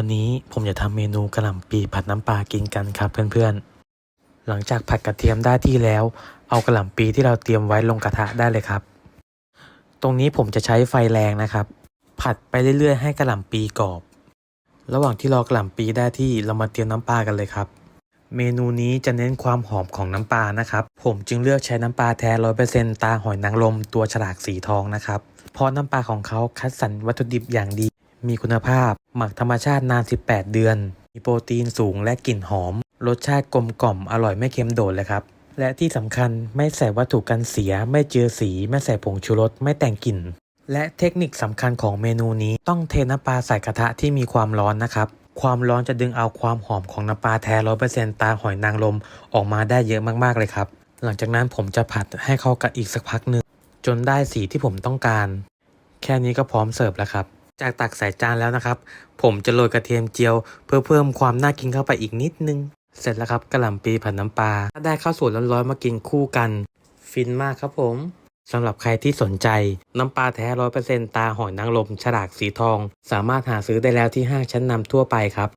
วันนี้ผมจะทำเมนูกระหล่ำปีผัดน้ำปลากินกันครับเพื่อนๆ หลังจากผัดกระเทียมได้ที่แล้ว เอากระหล่ำปีที่เราเตรียมไว้ลงกระทะได้เลยครับ ตรงนี้ผมจะใช้ไฟแรงนะครับ ผัดไปเรื่อยๆ ให้กระหล่ำปีกรอบ ระหว่างที่รอกระหล่ำปีได้ที่เรามาเตรียมน้ำปลากันเลยครับ เมนูนี้จะเน้นความหอมของน้ำปลานะครับ ผมจึงเลือกใช้น้ำปลาแท้ร้อยเปอร์เซ็นตาหอยนางรมตัวฉลากสีทองนะครับ เพราะน้ำปลาของเขาคัดสรรวัตถุดิบอย่างดี มีคุณภาพ หมักธรรมชาตินาน 18 เดือน มีโปรตีนสูงและกลิ่นหอม รสชาติกลมกล่อมอร่อยไม่เค็มโดดเลยครับ และที่สำคัญไม่ใส่วัตถุกันเสีย ไม่เจือสี ไม่ใส่ผงชูรส ไม่แต่งกลิ่น และเทคนิคสำคัญของเมนูนี้ต้องเทน้ำปลาใส่กระทะที่มีความร้อนนะครับความร้อนจะดึงเอาความหอมของน้ำปลาแท้ร้อยเปอร์เซ็นตาหอยนางรมออกมาได้เยอะมากๆเลยครับ หลังจากนั้นผมจะผัดให้เข้ากันอีกสักพักหนึ่งจนได้สีที่ผมต้องการ แค่นี้ก็พร้อมเสิร์ฟแล้วครับ จากตักใส่จานแล้วนะครับ ผมจะโรยกระเทียมเจียว เพื่อเพิ่มความน่ากินเข้าไปอีกนิดนึง เสร็จแล้วครับกระหล่ำปีผัดน้ำปลาได้ข้าวสวยร้อนๆมากินคู่กัน ฟินมากครับผมสำหรับใครที่สนใจ น้ำปลาแท้ร้อยเปอร์เซ็นตาหอยนางรมฉลากสีทอง สามารถหาซื้อได้แล้วที่ห้างชั้นนำทั่วไปครับ